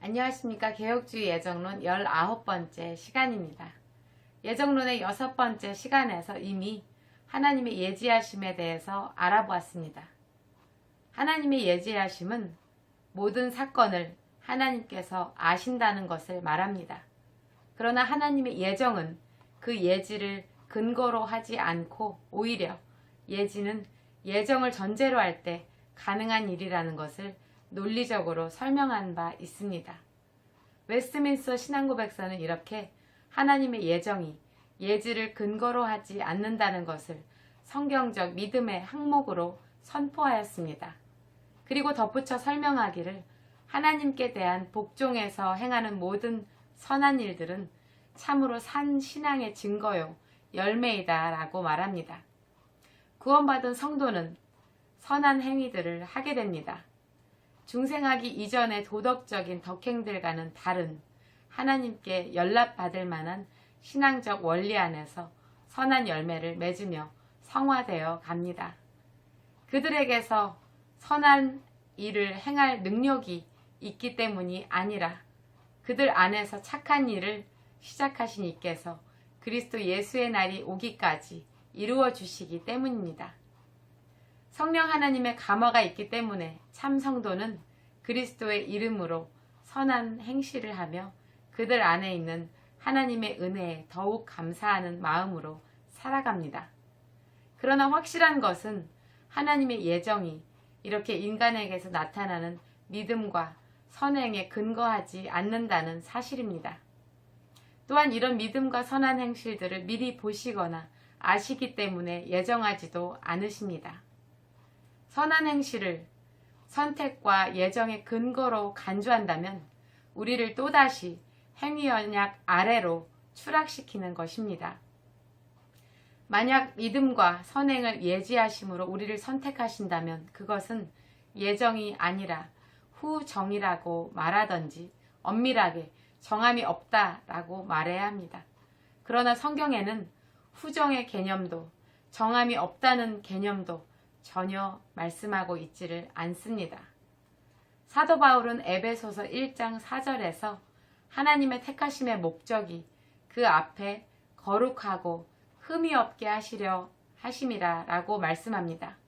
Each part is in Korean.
안녕하십니까. 개혁주의 예정론 19번째 시간입니다. 예정론의 여섯 번째 시간에서 이미 하나님의 예지하심에 대해서 알아보았습니다. 하나님의 예지하심은 모든 사건을 하나님께서 아신다는 것을 말합니다. 그러나 하나님의 예정은 그 예지를 근거로 하지 않고 오히려 예지는 예정을 전제로 할 때 가능한 일이라는 것을 논리적으로 설명한 바 있습니다. 웨스트민스터 신앙고백서는 이렇게 하나님의 예정이 예지를 근거로 하지 않는다는 것을 성경적 믿음의 항목으로 선포하였습니다. 그리고 덧붙여 설명하기를 하나님께 대한 복종에서 행하는 모든 선한 일들은 참으로 산 신앙의 증거요, 열매이다 라고 말합니다. 구원받은 성도는 선한 행위들을 하게 됩니다. 중생하기 이전의 도덕적인 덕행들과는 다른 하나님께 연락받을 만한 신앙적 원리 안에서 선한 열매를 맺으며 성화되어 갑니다. 그들에게서 선한 일을 행할 능력이 있기 때문이 아니라 그들 안에서 착한 일을 시작하신 이께서 그리스도 예수의 날이 오기까지 이루어 주시기 때문입니다. 성령 하나님의 감화가 있기 때문에 참 성도는 그리스도의 이름으로 선한 행실을 하며 그들 안에 있는 하나님의 은혜에 더욱 감사하는 마음으로 살아갑니다. 그러나 확실한 것은 하나님의 예정이 이렇게 인간에게서 나타나는 믿음과 선행에 근거하지 않는다는 사실입니다. 또한 이런 믿음과 선한 행실들을 미리 보시거나 아시기 때문에 예정하지도 않으십니다. 선한 행실을 선택과 예정의 근거로 간주한다면 우리를 또다시 행위 언약 아래로 추락시키는 것입니다. 만약 믿음과 선행을 예지하심으로 우리를 선택하신다면 그것은 예정이 아니라 후정이라고 말하던지 엄밀하게 정함이 없다라고 말해야 합니다. 그러나 성경에는 후정의 개념도 정함이 없다는 개념도 전혀 말씀하고 있지를 않습니다. 사도 바울은 에베소서 1장 4절에서 하나님의 택하심의 목적이 그 앞에 거룩하고 흠이 없게 하시려 하심이라 라고 말씀합니다.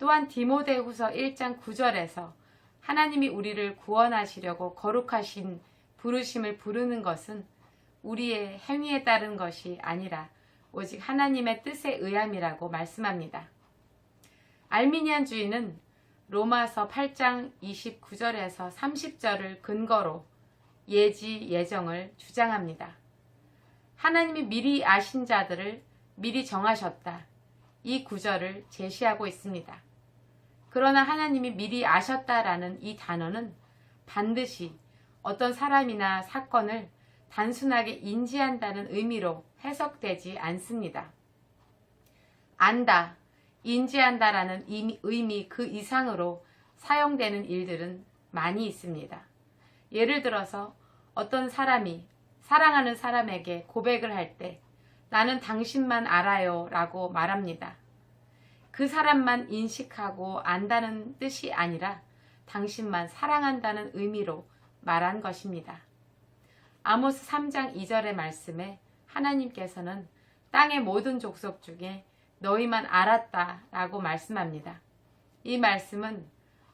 또한 디모데후서 1장 9절에서 하나님이 우리를 구원하시려고 거룩하신 부르심을 부르는 것은 우리의 행위에 따른 것이 아니라 오직 하나님의 뜻에 의함이라고 말씀합니다. 알미니안 주의는 로마서 8장 29절에서 30절을 근거로 예지 예정을 주장합니다. 하나님이 미리 아신 자들을 미리 정하셨다. 이 구절을 제시하고 있습니다. 그러나 하나님이 미리 아셨다라는 이 단어는 반드시 어떤 사람이나 사건을 단순하게 인지한다는 의미로 해석되지 않습니다. 안다, 인지한다라는 의미 그 이상으로 사용되는 일들은 많이 있습니다. 예를 들어서 어떤 사람이 사랑하는 사람에게 고백을 할 때 나는 당신만 알아요 라고 말합니다. 그 사람만 인식하고 안다는 뜻이 아니라 당신만 사랑한다는 의미로 말한 것입니다. 아모스 3장 2절의 말씀에 하나님께서는 땅의 모든 족속 중에 너희만 알았다 라고 말씀합니다. 이 말씀은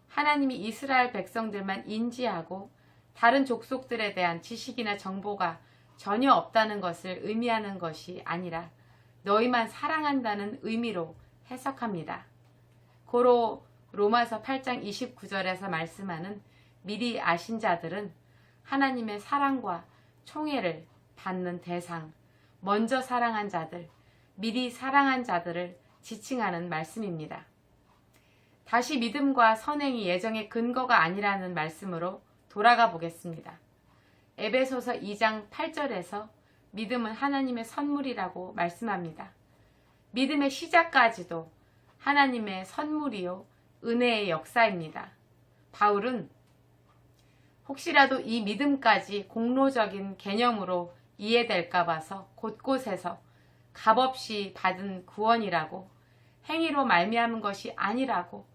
하나님이 이스라엘 백성들만 인지하고 다른 족속들에 대한 지식이나 정보가 전혀 없다는 것을 의미하는 것이 아니라 너희만 사랑한다는 의미로 해석합니다. 고로 로마서 8장 29절에서 말씀하는 미리 아신 자들은 하나님의 사랑과 총애를 받는 대상, 먼저 사랑한 자들, 미리 사랑한 자들을 지칭하는 말씀입니다. 다시 믿음과 선행이 예정의 근거가 아니라는 말씀으로 돌아가 보겠습니다. 에베소서 2장 8절에서 믿음은 하나님의 선물이라고 말씀합니다. 믿음의 시작까지도 하나님의 선물이요, 은혜의 역사입니다. 바울은 혹시라도 이 믿음까지 공로적인 개념으로 이해될까 봐서 곳곳에서 값없이 받은 구원이라고 행위로 말미암은 것이 아니라고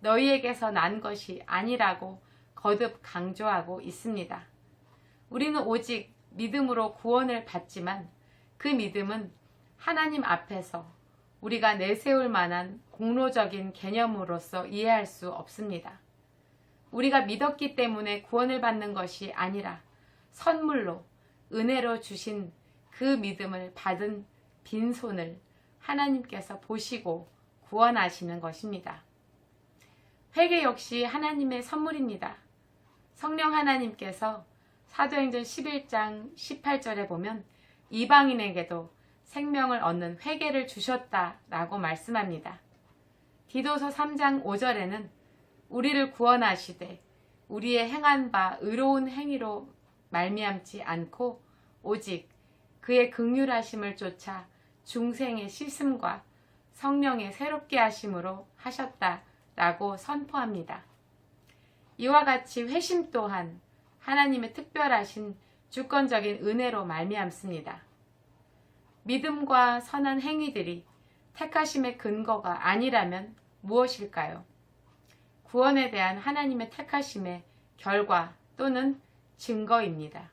너희에게서 난 것이 아니라고 거듭 강조하고 있습니다. 우리는 오직 믿음으로 구원을 받지만 그 믿음은 하나님 앞에서 우리가 내세울 만한 공로적인 개념으로서 이해할 수 없습니다. 우리가 믿었기 때문에 구원을 받는 것이 아니라 선물로 은혜로 주신 그 믿음을 받은 빈손을 하나님께서 보시고 구원하시는 것입니다. 회개 역시 하나님의 선물입니다. 성령 하나님께서 사도행전 11장 18절에 보면 이방인에게도 생명을 얻는 회개를 주셨다라고 말씀합니다. 디도서 3장 5절에는 우리를 구원하시되 우리의 행한 바 의로운 행위로 말미암지 않고 오직 그의 극률하심을 쫓아 중생의 씻음과 성령의 새롭게 하심으로 하셨다라고 선포합니다. 이와 같이 회심 또한 하나님의 특별하신 주권적인 은혜로 말미암습니다. 믿음과 선한 행위들이 택하심의 근거가 아니라면 무엇일까요? 구원에 대한 하나님의 택하심의 결과 또는 증거입니다.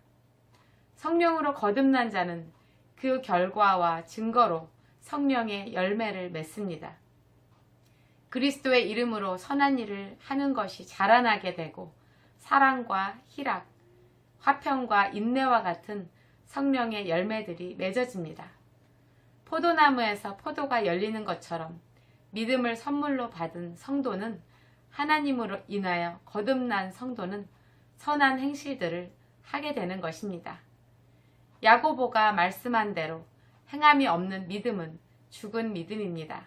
성령으로 거듭난 자는 그 결과와 증거로 성령의 열매를 맺습니다. 그리스도의 이름으로 선한 일을 하는 것이 자라나게 되고 사랑과 희락, 화평과 인내와 같은 성령의 열매들이 맺어집니다. 포도나무에서 포도가 열리는 것처럼 믿음을 선물로 받은 성도는 하나님으로 인하여 거듭난 성도는 선한 행실들을 하게 되는 것입니다. 야고보가 말씀한 대로 행함이 없는 믿음은 죽은 믿음입니다.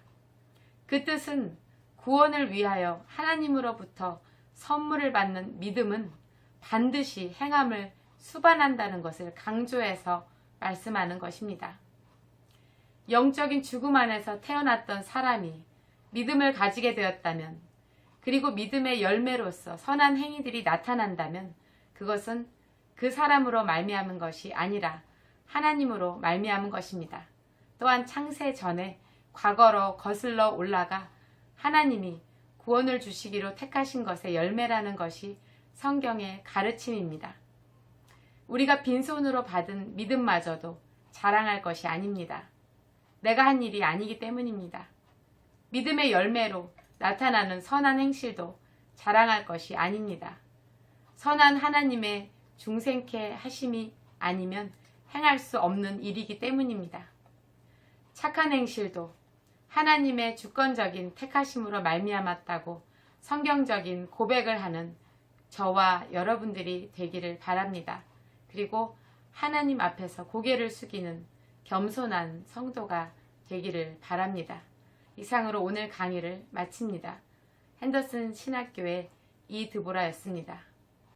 그 뜻은 구원을 위하여 하나님으로부터 선물을 받는 믿음은 반드시 행함을 수반한다는 것을 강조해서 말씀하는 것입니다. 영적인 죽음 안에서 태어났던 사람이 믿음을 가지게 되었다면 그리고 믿음의 열매로서 선한 행위들이 나타난다면 그것은 그 사람으로 말미암은 것이 아니라 하나님으로 말미암은 것입니다. 또한 창세 전에 과거로 거슬러 올라가 하나님이 구원을 주시기로 택하신 것의 열매라는 것이 성경의 가르침입니다. 우리가 빈손으로 받은 믿음마저도 자랑할 것이 아닙니다. 내가 한 일이 아니기 때문입니다. 믿음의 열매로 나타나는 선한 행실도 자랑할 것이 아닙니다. 선한 하나님의 중생케 하심이 아니면 행할 수 없는 일이기 때문입니다. 착한 행실도 하나님의 주권적인 택하심으로 말미암았다고 성경적인 고백을 하는 저와 여러분들이 되기를 바랍니다. 그리고 하나님 앞에서 고개를 숙이는 겸손한 성도가 되기를 바랍니다. 이상으로 오늘 강의를 마칩니다. 핸더슨 신학교의 이드보라였습니다.